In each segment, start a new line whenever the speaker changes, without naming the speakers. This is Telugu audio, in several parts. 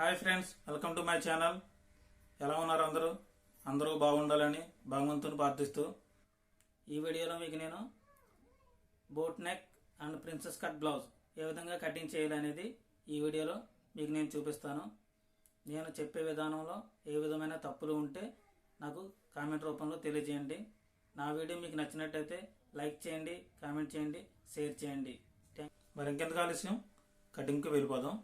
Hi friends welcome to my channel. ఎలా ఉన్నారు అందరూ? అందరూ బాగుండాలని భగవంతుని ప్రార్థిస్తూ. ఈ వీడియోలో మీకు నేను boat neck and princess cut blouse ఏ విధంగా కటింగ్ చేయాలనేది ఈ వీడియోలో మీకు నేను చూపిస్తాను. నేను చెప్పే విధానంలో ఏ విధమైన తప్పులు ఉంటే నాకు కామెంట్ రూపంలో తెలియజేయండి. నా వీడియో మీకు నచ్చినట్టయితే లైక్ చేయండి కామెంట్ చేయండి షేర్ చేయండి. మరి ఇంకెందుకు ఆలస్యం? కటింగ్కి వెళ్ళిపోదాం.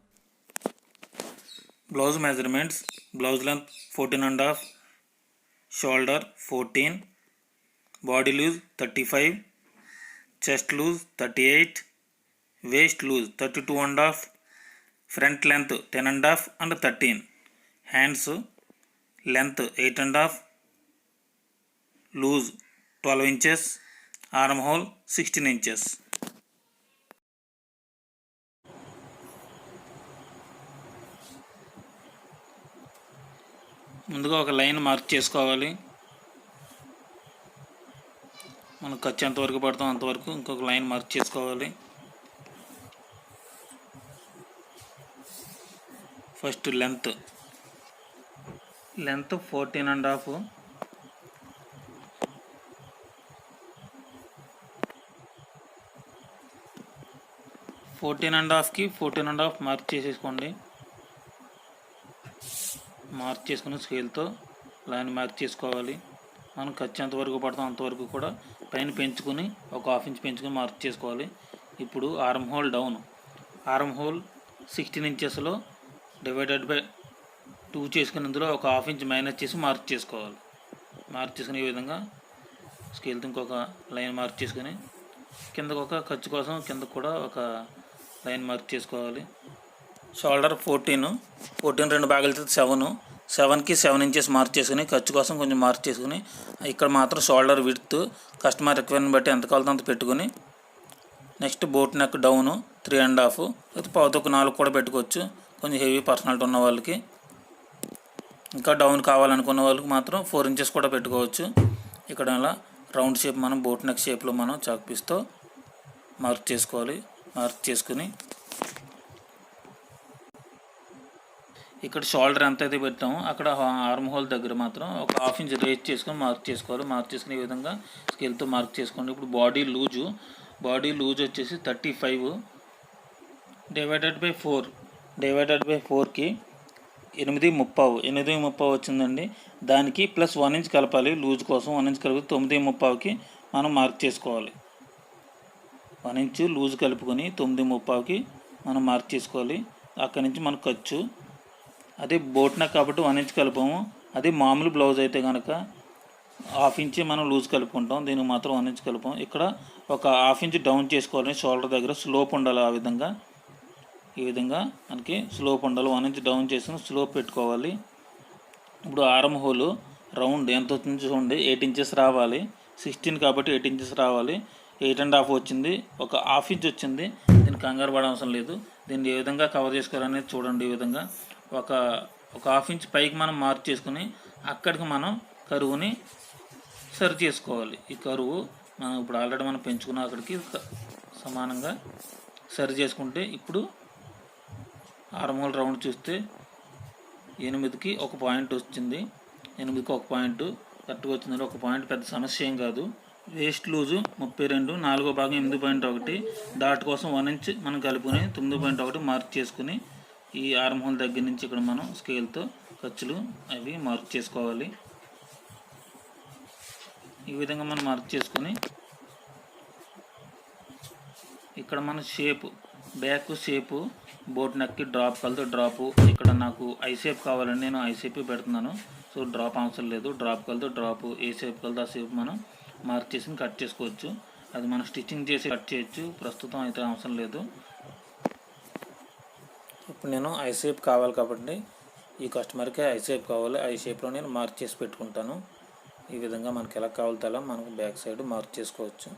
blouse measurements blouse length 14 and half shoulder 14 body loose 35 chest loose 38 waist loose 32 and half front length 10 and half and 13 hands length 8 and half loose 12 inches armhole 16 inches. ముందుగా ఒక లైన్ మార్క్ చేసుకోవాలి. మనకు ఖర్చు ఎంతవరకు పడతాం అంతవరకు ఇంకొక లైన్ మార్క్ చేసుకోవాలి. First length. Length fourteen and half. Fourteen and హాఫ్కి fourteen and half mark చేసేసుకోండి. మార్క్ చేసుకుని స్కేల్తో లైన్ మార్క్ చేసుకోవాలి. మనం ఖర్చు ఎంతవరకు పడతాం అంతవరకు కూడా పైన పెంచుకుని ఒక హాఫ్ ఇంచ్ పెంచుకుని మార్క్ చేసుకోవాలి. ఇప్పుడు arm hole down. Arm hole sixteen ఇంచెస్లో divided by two చేసుకుని ఇందులో ఒక హాఫ్ ఇంచ్ మైనస్ చేసి మార్క్ చేసుకోవాలి. మార్క్ చేసుకునే ఈ విధంగా స్కేల్తో ఇంకొక లైన్ మార్క్ చేసుకుని కిందకు ఒక ఖర్చు కోసం కిందకు కూడా ఒక లైన్ మార్క్ చేసుకోవాలి. Shoulder fourteen. ఫోర్టీన్ రెండు భాగాలు సెవెన్. సెవెన్కి సెవెన్ ఇంచెస్ మార్క్ చేసుకుని ఖర్చు కోసం కొంచెం మార్క్ చేసుకుని ఇక్కడ మాత్రం షోల్డర్ విడ్త్ కస్టమర్ రిక్వైర్మెంట్ బట్టి ఎంత కావాలో అంత పెట్టుకుని next boat neck down three and half. అయితే పావుతొక్క నాలుగు కూడా పెట్టుకోవచ్చు కొంచెం హెవీ పర్సనాలిటీ ఉన్న వాళ్ళకి. ఇంకా డౌన్ కావాలనుకున్న వాళ్ళకి మాత్రం ఫోర్ ఇంచెస్ కూడా పెట్టుకోవచ్చు. ఇక్కడ అలా రౌండ్ షేప్ మనం బోట్ నెక్ షేప్లో మనం చాక్ పీస్తో మార్క్ చేసుకోవాలి. మార్క్ చేసుకుని ఇక్కడ షోల్డర్ ఎంత అయితే పెట్టామో అక్కడ ఆర్మ్ హోల్ దగ్గర మాత్రం ఒక హాఫ్ ఇంచ్ రేజ్ చేసుకొని మార్క్ చేసుకోవాలి. మార్క్ చేసుకునే విధంగా స్కేల్తో మార్క్ చేసుకోండి. ఇప్పుడు బాడీ లూజు బాడీ లూజ్ వచ్చేసి thirty five divided by four divided by ఫోర్కి ఎనిమిది ముప్పావు ఎనిమిది ముప్పావు వచ్చిందండి. దానికి ప్లస్ వన్ ఇంచ్ కలపాలి లూజ్ కోసం. వన్ ఇంచ్ కలిపి తొమ్మిది ముప్పావుకి మనం మార్క్ చేసుకోవాలి. వన్ ఇంచు లూజ్ కలుపుకొని తొమ్మిది ముప్పావుకి మనం మార్క్ చేసుకోవాలి. అక్కడి నుంచి మనకు ఖర్చు అదే బోట్ నెక్ కాబట్టి వన్ ఇంచ్ కలుపాము. అదే మామూలు బ్లౌజ్ అయితే కనుక హాఫ్ ఇంచ్ మనం లూజ్ కలుపుకుంటాం. దీనికి మాత్రం వన్ ఇంచ్ కలుపాం ఇక్కడ ఒక హాఫ్ ఇంచ్ డౌన్ చేసుకోవాలి. షోల్డర్ దగ్గర స్లోప్ ఉండాలి ఆ విధంగా. ఈ విధంగా మనకి స్లోప్ ఉండాలి. వన్ ఇంచ్ డౌన్ చేసుకుని స్లోప్ పెట్టుకోవాలి. ఇప్పుడు ఆరం హోల్ రౌండ్ ఎంత వచ్చింది చూడండి. ఎయిట్ ఇంచెస్ రావాలి. సిక్స్టీన్ కాబట్టి ఎయిట్ ఇంచెస్ రావాలి. ఎయిట్ అండ్ హాఫ్ వచ్చింది. ఒక హాఫ్ ఇంచ్ వచ్చింది. దీనికి కంగారు పడవసరం లేదు. దీన్ని ఏ విధంగా కవర్ చేసుకోవాలనేది చూడండి ఈ విధంగా. ఒక ఒక హాఫ్ ఇంచ్ పైకి మనం మార్క్ చేసుకుని అక్కడికి మనం కరువుని సరి చేసుకోవాలి. ఈ కరువు మనం ఇప్పుడు ఆల్రెడీ మనం పెంచుకున్న అక్కడికి సమానంగా సరి చేసుకుంటే ఇప్పుడు ఆరుమూల రౌండ్ చూస్తే ఎనిమిదికి ఒక పాయింట్ వచ్చింది. ఎనిమిదికి ఒక పాయింట్ కరెక్ట్గా వచ్చిందంటే ఒక పాయింట్ పెద్ద సమస్య ఏం కాదు. వేస్ట్ లూజు ముప్పై రెండు నాలుగో భాగం ఎనిమిది పాయింట్ ఒకటి. డాట్ కోసం వన్ ఇంచ్ మనం కలుపుకొని తొమ్మిది పాయింట్ ఒకటి మార్క్ చేసుకుని ఈ ఆర్మ్ హోల్ దగ్గర నుంచి ఇక్కడ మనం స్కేల్తో ఖర్చులు అవి మార్క్ చేసుకోవాలి. ఈ విధంగా మనం మార్క్ చేసుకొని ఇక్కడ మన షేప్ బ్యాక్ షేపు బోట్ నెక్కి డ్రాప్ కలితో డ్రాపు ఇక్కడ నాకు ఐ షేప్ కావాలండి నేను ఐ షేప్ పెడుతున్నాను. సో డ్రాప్ అవసరం లేదు. డ్రాప్ కలితో డ్రాప్ ఏ షేప్ కలితో ఆ షేప్ మనం మార్క్ చేసి కట్ చేసుకోవచ్చు. అది మనం స్టిచ్చింగ్ చేసి కట్ చేయొచ్చు. ప్రస్తుతం అయితే అవసరం లేదు. ఇప్పుడు నేను ఐ షేప్ కావాలి కాబట్టి ఈ కస్టమర్కి ఐ షేప్ కావాలి. ఐ షేప్లో నేను మార్క్ చేసి పెట్టుకుంటాను. ఈ విధంగా మనకి ఎలా కావాలితే అలా మనకు బ్యాక్ సైడ్ మార్క్ చేసుకోవచ్చు.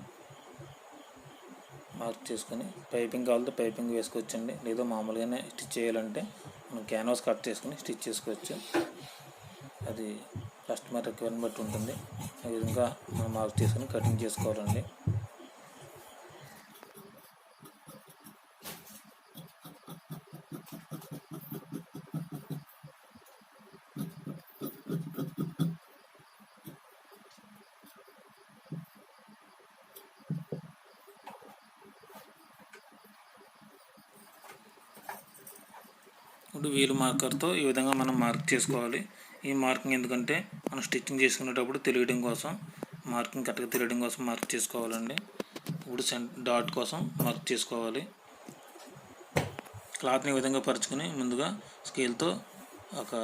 మార్క్ చేసుకొని పైపింగ్ కావాలంటే పైపింగ్ వేసుకోవచ్చండి. లేదా మామూలుగానే స్టిచ్ చేయాలంటే మనం క్యాన్వాస్ కట్ చేసుకొని స్టిచ్ చేసుకోవచ్చు. అది కస్టమర్ రిక్వైర్మెంట్ బట్టి ఉంటుంది. ఆ విధంగా మనం మార్క్ చేసుకొని కటింగ్ చేసుకోవాలండి. ఇప్పుడు వీలు మార్కర్తో ఈ విధంగా మనం మార్క్ చేసుకోవాలి. ఈ మార్కింగ్ ఎందుకంటే మనం స్టిచ్చింగ్ చేసుకునేటప్పుడు తెలియడం కోసం మార్కింగ్ కరెక్ట్గా తెలియడం కోసం మార్క్ చేసుకోవాలండి. ఇప్పుడు సెంట్ డాట్ కోసం మార్క్ చేసుకోవాలి. క్లాత్ని ఈ విధంగా పరుచుకుని ముందుగా స్కేల్తో ఒక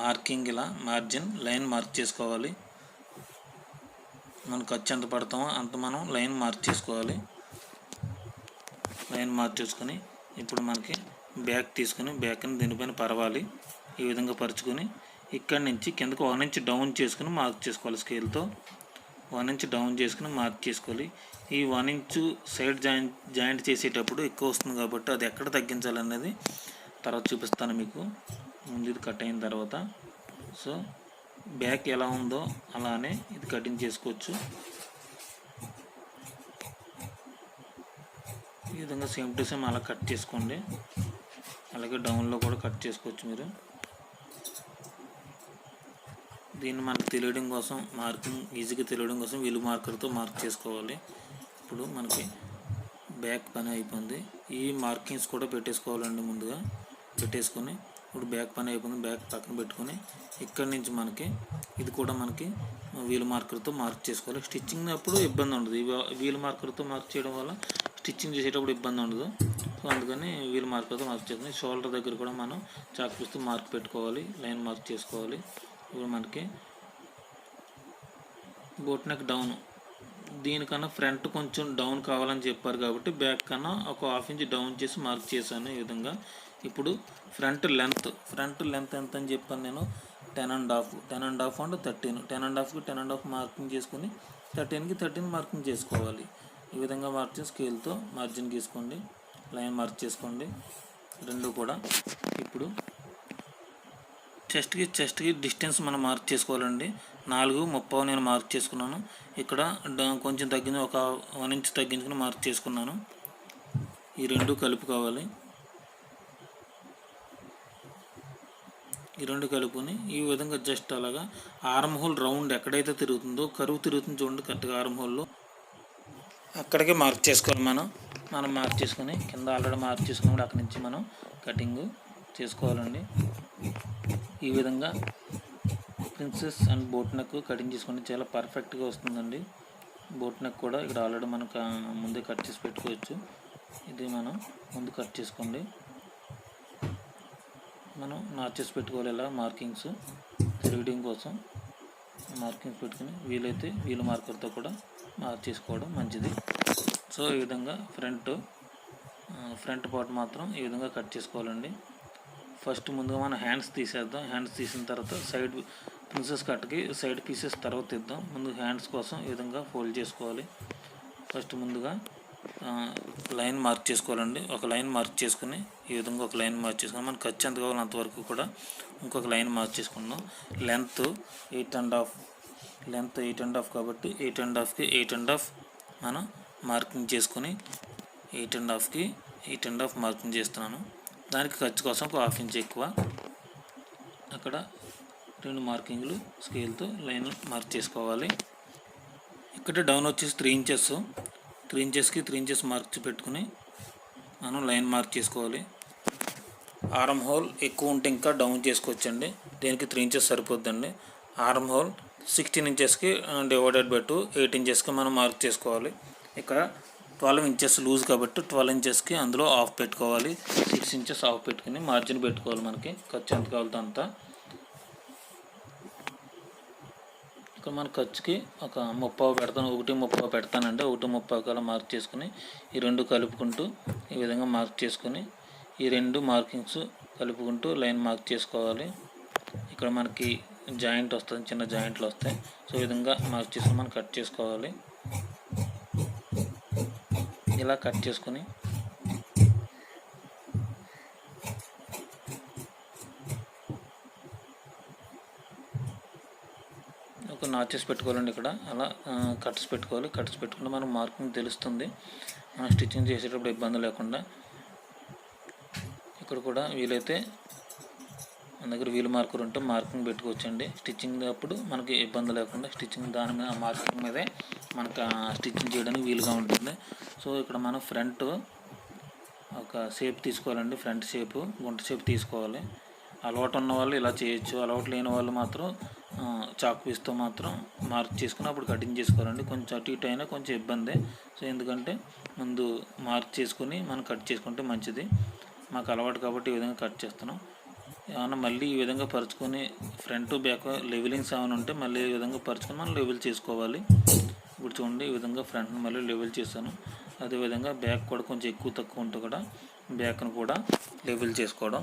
మార్కింగ్ ఇలా మార్జిన్ లైన్ మార్క్ చేసుకోవాలి. మనం ఖర్చు ఎంత పడతామో అంత మనం లైన్ మార్క్ చేసుకోవాలి. లైన్ మార్క్ చేసుకొని ఇప్పుడు మనకి బ్యాక్ తీసుకుని బ్యాక్ని దీనిపైన పరవాలి. ఈ విధంగా పరుచుకొని ఇక్కడి నుంచి కిందకు వన్ ఇంచ్ డౌన్ చేసుకుని మార్క్ చేసుకోవాలి స్కేల్తో. వన్ ఇంచ్ డౌన్ చేసుకుని మార్క్ చేసుకోవాలి. ఈ one inch side joint joint చేసేటప్పుడు ఎక్కువ వస్తుంది కాబట్టి అది ఎక్కడ తగ్గించాలనేది తర్వాత చూపిస్తాను మీకు. ముందు ఇది కట్ అయిన తర్వాత. సో బ్యాక్ ఎలా ఉందో అలానే ఇది కటింగ్ చేసుకోవచ్చు. ఈ విధంగా సేమ్ టు సేమ్ అలా కట్ చేసుకోండి. అలాగే డౌన్లో కూడా కట్ చేసుకోవచ్చు మీరు. దీన్ని మనకు తెలియడం కోసం మార్కింగ్ ఈజీగా తెలియడం కోసం వీలు మార్కర్తో మార్క్ చేసుకోవాలి. ఇప్పుడు మనకి బ్యాక్ పని అయిపోయింది. ఈ మార్కింగ్స్ కూడా పెట్టేసుకోవాలండి ముందుగా. పెట్టేసుకొని ఇప్పుడు బ్యాక్ పని అయిపోయింది. బ్యాక్ పక్కన పెట్టుకొని ఇక్కడి నుంచి మనకి ఇది కూడా మనకి వీల్ మార్కర్తో మార్క్ చేసుకోవాలి. స్టిచ్చింగ్ అప్పుడు ఇబ్బంది ఉండదు. వీల్ మార్కర్తో మార్క్ చేయడం వల్ల స్టిచ్చింగ్ చేసేటప్పుడు ఇబ్బంది ఉండదు. సో అందుకని వీల్ మార్కర్తో మార్క్ చేసుకుని షోల్డర్ దగ్గర కూడా మనం చాక్ పీస్తో మార్క్ పెట్టుకోవాలి లైన్ మార్క్ చేసుకోవాలి. ఇప్పుడు మనకి బోట్ నెక్ డౌన్. దీనికన్నా ఫ్రంట్ కొంచెం డౌన్ కావాలని చెప్పారు కాబట్టి బ్యాక్ కన్నా ఒక హాఫ్ ఇంచ్ డౌన్ చేసి మార్క్ చేశాను ఈ విధంగా. ఇప్పుడు ఫ్రంట్ లెంత్ ఫ్రంట్ లెంత్ ఎంత అని చెప్పాను నేను? Ten and half ten and half and thirteen. Ten and హాఫ్కి ten and half marking చేసుకొని థర్టీన్కి థర్టీన్ మార్కింగ్ చేసుకోవాలి. ఈ విధంగా మార్క్ చేసి స్కేల్తో మార్జిన్ గీసుకోండి. లైన్ మార్క్ చేసుకోండి. రెండు కూడా. ఇప్పుడు చెస్ట్కి చెస్ట్కి డిస్టెన్స్ మనం మార్క్ చేసుకోవాలండి. నాలుగు ముప్పై నేను మార్క్ చేసుకున్నాను. ఇక్కడ కొంచెం తగ్గింది ఒక వన్ ఇంచ్ తగ్గించుకుని మార్క్ చేసుకున్నాను. ఈ రెండు కలుపుకోవాలి. ఈ రెండు కలుపుని ఈ విధంగా జస్ట్ అలాగా ఆర్మ్ హోల్ రౌండ్ ఎక్కడైతే తిరుగుతుందో కరువు తిరుగుతుంది చూడండి కరెక్ట్గా ఆర్మ్ హోల్లో. అక్కడికే మార్క్ చేసుకోవాలి మనం. మనం మార్క్ చేసుకొని కింద ఆల్రెడీ మార్క్ చేసుకున్నప్పుడు అక్కడి నుంచి మనం కటింగ్ చేసుకోవాలండి. ఈ విధంగా princess and boat neck cutting చేసుకుంటే చాలా పర్ఫెక్ట్గా వస్తుందండి. బోట్ నెక్ కూడా ఇక్కడ ఆల్రెడీ మనం ముందే కట్ చేసి పెట్టుకోవచ్చు. ఇది మనం ముందు కట్ చేసుకోండి. మనం నాట్ చేసి పెట్టుకోవాలి ఇలా మార్కింగ్స్. రీడింగ్ కోసం మార్కింగ్స్ పెట్టుకుని వీలైతే వీలు మార్కర్తో కూడా తీసుకోవడం మంచిది. సో ఈ విధంగా ఫ్రంట్ ఫ్రంట్ పార్ట్ మాత్రం ఈ విధంగా కట్ చేసుకోవాలండి. ఫస్ట్ ముందుగా మనం హ్యాండ్స్ తీసేద్దాం. హ్యాండ్స్ తీసిన తర్వాత సైడ్ ప్రిన్సెస్ కట్కి సైడ్ పీసెస్ తర్వాత ఇద్దాం ముందు హ్యాండ్స్ కోసం ఈ విధంగా ఫోల్డ్ చేసుకోవాలి. ఫస్ట్ ముందుగా లైన్ మార్క్ చేసుకోవాలండి. ఒక లైన్ మార్క్ చేసుకుని ఈ విధంగా ఒక లైన్ మార్క్ చేసుకుని మనకు ఖర్చు ఎంత కావాలో అంతవరకు కూడా ఇంకొక లైన్ మార్క్ చేసుకుందాం. Length eight and half length eight and half కాబట్టి ఎయిట్ అండ్ హాఫ్కి ఎయిట్ అండ్ హాఫ్ మనం మార్కింగ్ చేసుకుని ఎయిట్ అండ్ హాఫ్కి ఎయిట్ అండ్ హాఫ్ మార్కింగ్ చేస్తున్నాను. దానికి ఖర్చు కోసం ఒక హాఫ్ ఇంచ్ ఎక్కువ. అక్కడ రెండు మార్కింగ్లు స్కేల్తో లైన్ మార్క్ చేసుకోవాలి. ఇక్కడ డౌన్ వచ్చేసి త్రీ ఇంచెస్. త్రీ ఇంచెస్కి త్రీ ఇంచెస్ మార్క్ పెట్టుకుని మనం లైన్ మార్క్ చేసుకోవాలి. ఆర్మ్ హోల్ ఎక్కువ ఉంటే ఇంకా డౌన్ చేసుకోవచ్చండి. దీనికి త్రీ ఇంచెస్ సరిపోద్దండి. ఆర్మ్ హోల్ సిక్స్టీన్ ఇంచెస్కి డివైడెడ్ బై టూ ఎయిట్ ఇంచెస్కి మనం మార్క్ చేసుకోవాలి. ఇక్కడ ట్వెల్వ్ ఇంచెస్ లూజ్ కాబట్టి ట్వెల్వ్ ఇంచెస్కి అందులో ఆఫ్ పెట్టుకోవాలి. సిక్స్ ఇంచెస్ ఆఫ్ పెట్టుకుని మార్జిన్ పెట్టుకోవాలి మనకి. ఖర్చు ఎంత కావాలో అంతా. ఇక్కడ మన ఖర్చుకి ఒక ముప్పావు పెడతాను ఒకటి ముప్పావు పెడతానండి ఒకటి ముప్పై కల మార్క్ చేసుకుని ఈ రెండు కలుపుకుంటూ ఈ విధంగా మార్క్ చేసుకుని ఈ రెండు మార్కింగ్స్ కలుపుకుంటూ లైన్ మార్క్ చేసుకోవాలి. ఇక్కడ మనకి జాయింట్ వస్తుంది చిన్న జాయింట్లు వస్తాయి. సో ఈ విధంగా మార్క్ చేసుకుని మనం కట్ చేసుకోవాలి. ఇలా కట్ చేసుకుని ఒక నాచెస్ పెట్టుకోవాలండి ఇక్కడ. అలా కట్స్ పెట్టుకోవాలి. కట్స్ పెట్టుకుంటే మనం మార్కింగ్ తెలుస్తుంది. మనం స్టిచ్చింగ్ చేసేటప్పుడు ఇబ్బంది లేకుండా ఇక్కడ కూడా వీలైతే మన దగ్గర వీల్ మార్కర్ ఉంటే మార్కింగ్ పెట్టుకోవచ్చండి. స్టిచ్చింగ్ అప్పుడు మనకి ఇబ్బంది లేకుండా స్టిచ్చింగ్ దాని మీద మార్కింగ్ మీదే మనకు స్టిచ్చింగ్ చేయడానికి వీలుగా ఉంటుంది. సో ఇక్కడ మనం ఫ్రంట్ ఒక షేప్ తీసుకోవాలండి. ఫ్రంట్ షేప్ గుంట షేప్ తీసుకోవాలి. అలవాటు ఉన్న వాళ్ళు ఇలా చేయొచ్చు. అలవాటు లేని వాళ్ళు మాత్రం చాక్ పీస్తో మాత్రం మార్క్ చేసుకుని అప్పుడు కటింగ్ చేసుకోవాలండి. కొంచెం అటు ఇటు అయినా కొంచెం ఇబ్బందే. సో ఎందుకంటే ముందు మార్క్ చేసుకుని మనం కట్ చేసుకుంటే మంచిది. మాకు అలవాటు కాబట్టి ఈ విధంగా కట్ చేస్తున్నాం. ఏమైనా మళ్ళీ ఈ విధంగా పరుచుకొని ఫ్రంట్ బ్యాక్ లెవెలింగ్స్ ఏమైనా ఉంటే మళ్ళీ ఈ విధంగా పరుచుకొని మనం లెవెల్ చేసుకోవాలి. ఇప్పుడు చూడండి ఈ విధంగా ఫ్రంట్ని మళ్ళీ లెవెల్ చేశాను. అదేవిధంగా బ్యాక్ కూడా కొంచెం ఎక్కువ తక్కువ ఉంటే కూడా బ్యాక్ను కూడా లెవెల్ చేసుకోవడం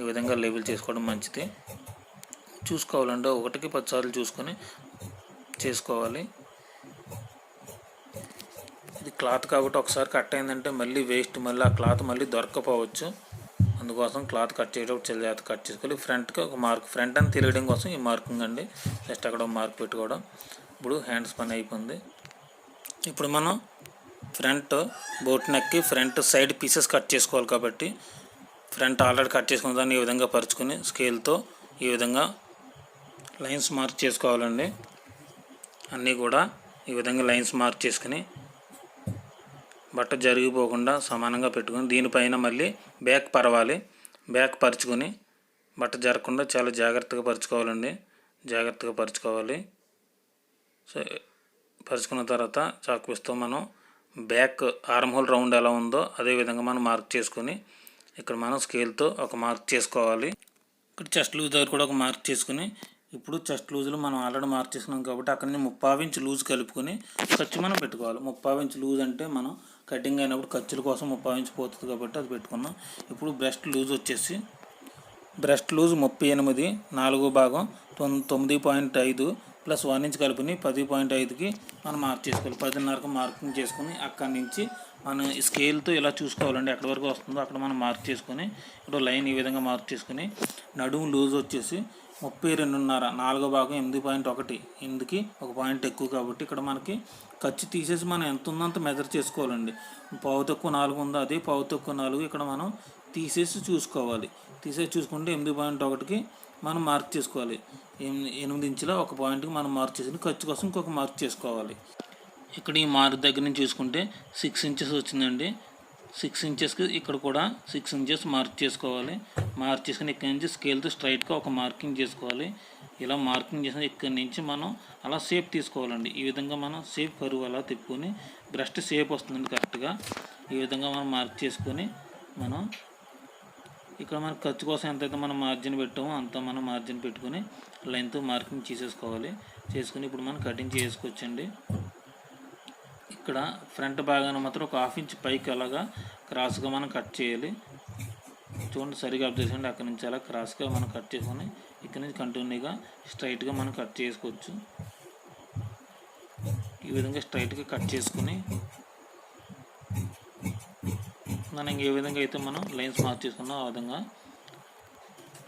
ఈ విధంగా లెవెల్ చేసుకోవడం మంచిది. చూసుకోవాలంటే ఒకటికి పది సార్లు చూసుకొని చేసుకోవాలి. ఇది క్లాత్ కాబట్టి ఒకసారి కట్ అయిందంటే మళ్ళీ వేస్ట్ మళ్ళీ ఆ క్లాత్ మళ్ళీ దొరకపోవచ్చు అందుకోసం క్లాత్ కట్ చేసేటప్పుడు చాలా కట్ చేసుకోవాలి. ఫ్రంట్కి ఒక మార్క్ ఫ్రంట్ అని తెలియడం కోసం ఈ మార్కింగ్ అండి. జస్ట్ అక్కడ మార్క్ పెట్టుకోవడం. ఇప్పుడు హ్యాండ్స్ పని అయిపోయింది. ఇప్పుడు మనం ఫ్రంట్ బోట్ నెక్కి ఫ్రంట్ సైడ్ పీసెస్ కట్ చేసుకోవాలి కాబట్టి ఫ్రంట్ ఆల్రెడీ కట్ చేసుకున్న దాన్ని ఈ విధంగా పరుచుకొని స్కేల్తో ఈ విధంగా లైన్స్ మార్క్ చేసుకోవాలండి. అన్నీ కూడా ఈ విధంగా లైన్స్ మార్క్ చేసుకుని బట్ట జరిగిపోకుండా సమానంగా పెట్టుకొని దీనిపైన మళ్ళీ బ్యాక్ పరవాలి. బ్యాక్ పరుచుకొని బట్ట జరగకుండా చాలా జాగ్రత్తగా పరుచుకోవాలండి. జాగ్రత్తగా పరుచుకోవాలి. సో పరుచుకున్న తర్వాత చాకుపిస్తూ మనం బ్యాక్ ఆర్మ్ హోల్ రౌండ్ ఎలా ఉందో అదే విధంగా మనం మార్క్ చేసుకొని ఇక్కడ మనం స్కేల్తో ఒక మార్క్ చేసుకోవాలి. ఇక్కడ చెస్ట్ లూజ్ దగ్గర కూడా ఒక మార్క్ చేసుకుని ఇప్పుడు చెస్ట్ లూజ్లో మనం ఆల్రెడీ మార్క్ చేసుకున్నాం కాబట్టి అక్కడ నుంచి ముప్పావు ఇంచ్ లూజ్ కలుపుకొని ఖర్చు మనం పెట్టుకోవాలి. ముప్పావు ఇంచ్ లూజ్ అంటే మనం కటింగ్ అయినప్పుడు ఖర్చుల కోసం ముప్పావు ఇంచ్ పోతుంది కాబట్టి అది పెట్టుకున్నాం. ఇప్పుడు బ్రెస్ట్ లూజ్ వచ్చేసి బ్రెస్ట్ లూజ్ ముప్పై ఎనిమిది నాలుగో భాగం తొమ్మిది పాయింట్ ఐదు ప్లస్ వన్ ఇంచ్ కలుపుని పది పాయింట్ ఐదుకి మనం మార్క్ చేసుకోవాలి. పదిన్నరకు మార్కింగ్ చేసుకుని అక్కడి నుంచి మనం స్కేల్తో ఇలా చూసుకోవాలండి ఎక్కడి వరకు వస్తుందో అక్కడ మనం మార్క్ చేసుకొని ఇప్పుడు లైన్ ఈ విధంగా మార్క్ చేసుకుని నడుము లూజ్ వచ్చేసి ముప్పై రెండున్నర నాలుగో భాగం ఎనిమిది పాయింట్ ఒకటి ఎనిమిదికి ఒక పాయింట్ ఎక్కువ కాబట్టి ఇక్కడ మనకి ఖర్చు తీసేసి మనం ఎంత ఉందో మెజర్ చేసుకోవాలండి. పావు తక్కువ నాలుగు ఉందో? అదే పావు తక్కువ నాలుగు ఇక్కడ మనం తీసేసి చూసుకోవాలి. తీసేసి చూసుకుంటే ఎనిమిది పాయింట్ ఒకటికి మనం మార్క్ చేసుకోవాలి. ఎనిమిది ఎనిమిది ఇంచుల ఒక పాయింట్కి మనం మార్క్ చేసుకుని ఖర్చు కోసం ఇంకొక మార్క్ చేసుకోవాలి. ఇక్కడ ఈ మార్క్ దగ్గర నుంచి చూసుకుంటే సిక్స్ ఇంచెస్ వచ్చిందండి. సిక్స్ ఇంచెస్కి ఇక్కడ కూడా సిక్స్ ఇంచెస్ మార్క్ చేసుకోవాలి. మార్క్ చేసుకుని ఇక్కడ నుంచి స్కేల్తో స్ట్రైట్గా ఒక మార్కింగ్ చేసుకోవాలి. ఇలా మార్కింగ్ చేసిన ఇక్కడ నుంచి మనం అలా షేప్ తీసుకోవాలండి. ఈ విధంగా మనం షేప్ కరువు అలా తిప్పుకొని బ్రస్ట్ షేప్ వస్తుందండి కరెక్ట్గా ఈ విధంగా మనం మార్క్ చేసుకొని మనం ఇక్కడ మన ఖర్చు కోసం ఎంతైతే మనం మార్జిన్ పెట్టామో అంత మనం మార్జిన్ పెట్టుకొని లెంత్ మార్కింగ్ చేసేసుకోవాలి. చేసుకుని ఇప్పుడు మనం కటింగ్ చేసుకోవచ్చండి. ఇక్కడ ఫ్రంట్ భాగాన్ని మాత్రం ఒక హాఫ్ ఇంచ్ పైకి అలాగా క్రాస్గా మనం కట్ చేయాలి. చూడండి సరిగా అబ్జర్వ్ చేయండి. అక్కడ నుంచి అలా క్రాస్గా మనం కట్ చేసుకొని నుంచి కంటిన్యూగా స్ట్రైట్గా మనం కట్ చేసుకోవచ్చు. ఈ విధంగా స్ట్రైట్గా కట్ చేసుకుని మనం ఏ విధంగా అయితే మనం లైన్స్ మార్క్ చేసుకున్నాం ఆ విధంగా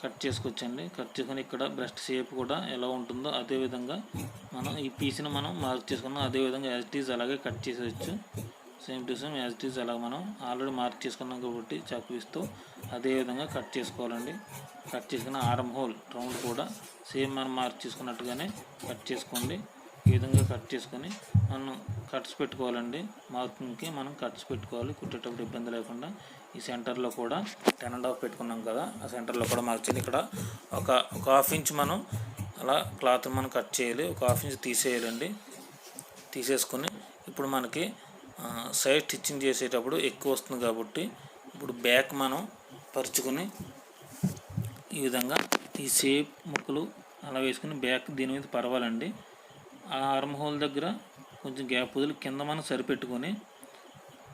కట్ చేసుకోవచ్చండి. కట్ చేసుకుని ఇక్కడ బ్రెస్ట్ షేప్ కూడా ఎలా ఉంటుందో అదే విధంగా మనం ఈ పీస్ని మనం మార్క్ చేసుకున్నాం. అదే విధంగా యాజ్ అలాగే కట్ చేసేయచ్చు. Same to same as it is అలా మనం ఆల్రెడీ మార్క్ చేసుకున్నాం కాబట్టి చాక్ ఇస్తూ అదేవిధంగా కట్ చేసుకోవాలండి. కట్ చేసుకున్న ఆరం హోల్ రౌండ్ కూడా సేమ్ మనం మార్క్ చేసుకున్నట్టుగానే కట్ చేసుకోండి. ఈ విధంగా కట్ చేసుకొని మనం కట్స్ పెట్టుకోవాలండి. మార్కింగ్కి మనం కట్స్ పెట్టుకోవాలి కుట్టేటప్పుడు ఇబ్బంది లేకుండా. ఈ సెంటర్లో కూడా టెన్ అండ్ హాఫ్ పెట్టుకున్నాం కదా ఆ సెంటర్లో కూడా మార్చింది ఇక్కడ ఒక ఒక హాఫ్ ఇంచ్ మనం అలా క్లాత్ మనం కట్ చేయాలి ఒక హాఫ్ ఇంచ్ తీసేయాలండి. తీసేసుకొని ఇప్పుడు మనకి సైడ్ స్టిచ్చింగ్ చేసేటప్పుడు ఎక్కువ వస్తుంది కాబట్టి ఇప్పుడు బ్యాక్ మనం పరుచుకొని ఈ విధంగా ఈ షేప్ ముక్కలు అలా వేసుకుని బ్యాక్ దీని మీద పరవాలండి. ఆ ఆర్మ్ హోల్ దగ్గర కొంచెం గ్యాప్ వదిలి కింద మనం సరిపెట్టుకొని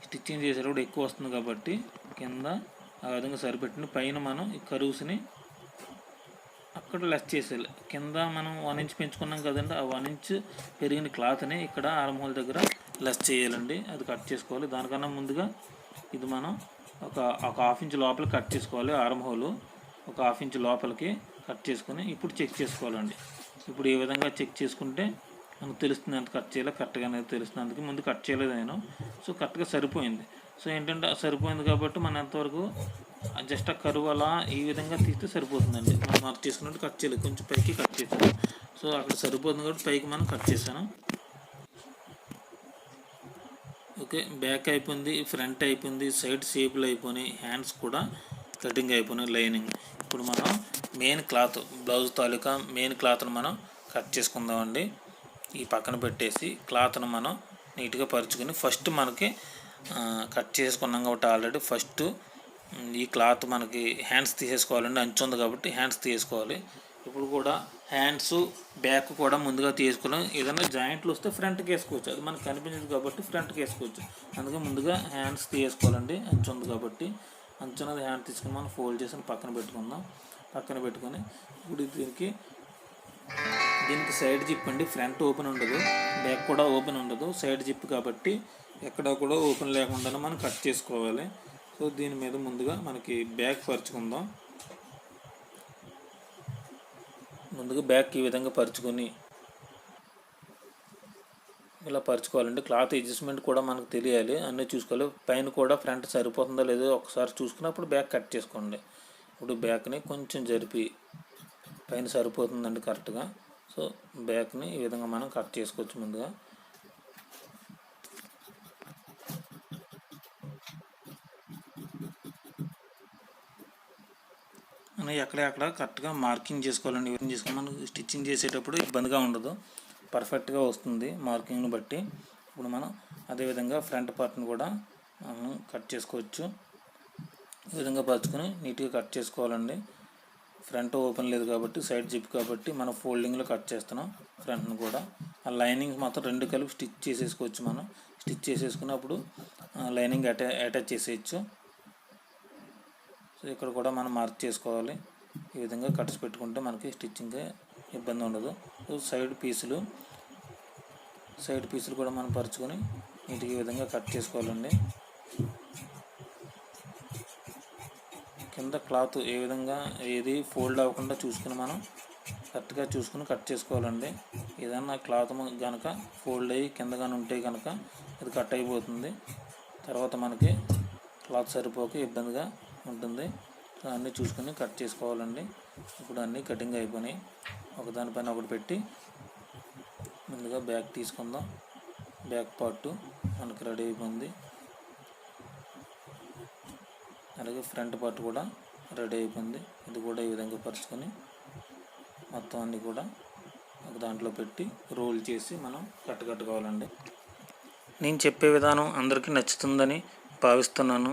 స్టిచ్చింగ్ చేసేటప్పుడు ఎక్కువ వస్తుంది కాబట్టి కింద ఆ విధంగా సరిపెట్టిన పైన మనం ఈ కరువుస్ని అక్కడ లెస్ చేసేయాలి. కింద మనం వన్ ఇంచ్ పెంచుకున్నాం కదండి ఆ వన్ ఇంచ్ పెరిగిన క్లాత్ని ఇక్కడ ఆర్మ్ హోల్ దగ్గర లెస్ చేయాలండి అది కట్ చేసుకోవాలి. దానికన్నా ముందుగా ఇది మనం ఒక ఒక హాఫ్ ఇంచ్ లోపల కట్ చేసుకోవాలి ఆర్మ్ హోల్. ఒక హాఫ్ ఇంచ్ లోపలికి కట్ చేసుకొని ఇప్పుడు చెక్ చేసుకోవాలండి. ఇప్పుడు ఈ విధంగా చెక్ చేసుకుంటే మనకు తెలుస్తుంది ఎంత కట్ చేయాలో కరెక్ట్గా అనేది తెలుస్తుంది. అందుకే ముందు కట్ చేయలేదు నేను. సో కరెక్ట్గా సరిపోయింది. సో ఏంటంటే సరిపోయింది కాబట్టి మనం ఎంతవరకు జస్ట్ ఆ కరువు అలా ఈ విధంగా తీస్తే సరిపోతుందండి. మనం మార్క్ చేసుకున్నట్టు కట్ చేయలేదు. కొంచెం పైకి కట్ చేసాను సో అక్కడ సరిపోతుంది కాబట్టి పైకి మనం కట్ చేశాను. ఓకే బ్యాక్ అయిపోయింది ఫ్రంట్ అయిపోయింది సైడ్ షేపులు అయిపోయినాయి హ్యాండ్స్ కూడా కటింగ్ అయిపోయినాయి లైనింగ్. ఇప్పుడు మనం మెయిన్ క్లాత్ బ్లౌజ్ తాలూకా మెయిన్ క్లాత్ను మనం కట్ చేసుకుందామండి. ఈ పక్కన పెట్టేసి క్లాత్ను మనం నీట్గా పరుచుకొని ఫస్ట్ మనకి కట్ చేసుకున్నాం కాబట్టి ఆల్రెడీ ఫస్ట్ ఈ క్లాత్ మనకి హ్యాండ్స్ తీసేసుకోవాలండి అంచు ఉంది కాబట్టి హ్యాండ్స్ తీసుకోవాలి ఇప్పుడు కూడా హ్యాండ్స్ బ్యాక్ కూడా ముందుగా తీసుకున్నాం ఏదైనా జాయింట్లు వస్తే ఫ్రంట్కి వేసుకోవచ్చు. అది మనకు కనిపించదు కాబట్టి ఫ్రంట్కి వేసుకోవచ్చు. అందుకే ముందుగా హ్యాండ్స్ తీసుకోవాలండి. అంచు ఉంది కాబట్టి అంచున్నది హ్యాండ్ తీసుకుని మనం ఫోల్డ్ చేసి పక్కన పెట్టుకుందాం. పక్కన పెట్టుకొని ఇప్పుడు దీనికి దీనికి సైడ్ జిప్ అండి. ఫ్రంట్ ఓపెన్ ఉండదు. బ్యాక్ కూడా ఓపెన్ ఉండదు. సైడ్ జిప్ కాబట్టి ఎక్కడ కూడా ఓపెన్ లేకుండా మనం కట్ చేసుకోవాలి. సో దీని మీద ముందుగా మనకి బ్యాక్ పరుచుకుందాం. ముందుగా బ్యాక్ ఈ విధంగా పరుచుకొని ఇలా పరుచుకోవాలండి. క్లాత్ అడ్జస్ట్మెంట్ కూడా మనకు తెలియాలి. అన్నీ చూసుకోవాలి. పైన కూడా ఫ్రంట్ సరిపోతుందో లేదో ఒకసారి చూసుకున్నప్పుడు బ్యాక్ కట్ చేసుకోండి. ఇప్పుడు బ్యాక్ని కొంచెం జరిపి పైన సరిపోతుందండి కరెక్ట్గా. సో బ్యాక్ని ఈ విధంగా మనం కట్ చేసుకోవచ్చు ముందుగా. మనం ఎక్కడెక్కడ కరెక్ట్గా మార్కింగ్ చేసుకోవాలండి ఇవన్నీ చేసుకుని మనం స్టిచ్చింగ్ చేసేటప్పుడు ఇబ్బందిగా ఉండదు. పర్ఫెక్ట్గా వస్తుంది మార్కింగ్ని బట్టి. ఇప్పుడు మనం అదేవిధంగా ఫ్రంట్ పార్ట్ని కూడా మనం కట్ చేసుకోవచ్చు. ఈ విధంగా పరుచుకొని నీట్గా కట్ చేసుకోవాలండి. ఫ్రంట్ ఓపెన్ లేదు కాబట్టి సైడ్ జిప్ కాబట్టి మనం ఫోల్డింగ్లో కట్ చేస్తున్నాం ఫ్రంట్ను కూడా. ఆ లైనింగ్ మాత్రం రెండు కలిపి స్టిచ్ చేసేసుకోవచ్చు మనం. స్టిచ్ చేసేసుకున్నప్పుడు లైనింగ్ అటా అటాచ్ చేసేయచ్చు. సో ఇక్కడ కూడా మనం మార్క్ చేసుకోవాలి. ఈ విధంగా కట్స్ పెట్టుకుంటే మనకి స్టిచ్చింగ్ ఇబ్బంది ఉండదు. సో సైడ్ పీసులు సైడ్ పీసులు కూడా మనం పరుచుకొని నీటికి ఈ విధంగా కట్ చేసుకోవాలండి. కింద క్లాత్ ఏ విధంగా ఏది ఫోల్డ్ అవ్వకుండా చూసుకుని మనం కరెక్ట్గా చూసుకుని కట్ చేసుకోవాలండి. ఏదన్నా క్లాత్ కనుక ఫోల్డ్ అయ్యి కింద కానీ ఉంటే కనుక అది కట్ అయిపోతుంది. తర్వాత మనకి క్లాత్ సరిపోక ఇబ్బందిగా ఉంటుంది. అన్నీ చూసుకొని కట్ చేసుకోవాలండి. ఇప్పుడు అన్నీ కటింగ్ అయిపోయినాయి. ఒకదానిపైన ఒకటి పెట్టి ముందుగా బ్యాక్ తీసుకుందాం. బ్యాక్ పార్ట్ మనకి రెడీ అయిపోయింది. అలాగే ఫ్రంట్ పార్ట్ కూడా రెడీ అయిపోయింది. ఇది కూడా ఈ విధంగా పరుచుకొని మొత్తం అన్నీ కూడా ఒక దాంట్లో పెట్టి రోల్ చేసి మనం కట్టుకట్టుకోవాలండి నేను చెప్పే విధానం అందరికీ నచ్చుతుందని భావిస్తున్నాను.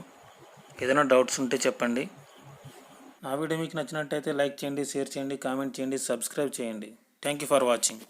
ఏదైనా డౌట్స్ ఉంటే చెప్పండి. నా వీడియో మీకు నచ్చినట్టయితే లైక్ చేయండి షేర్ చేయండి కామెంట్ చేయండి సబ్స్క్రైబ్ చేయండి. Thank you for watching.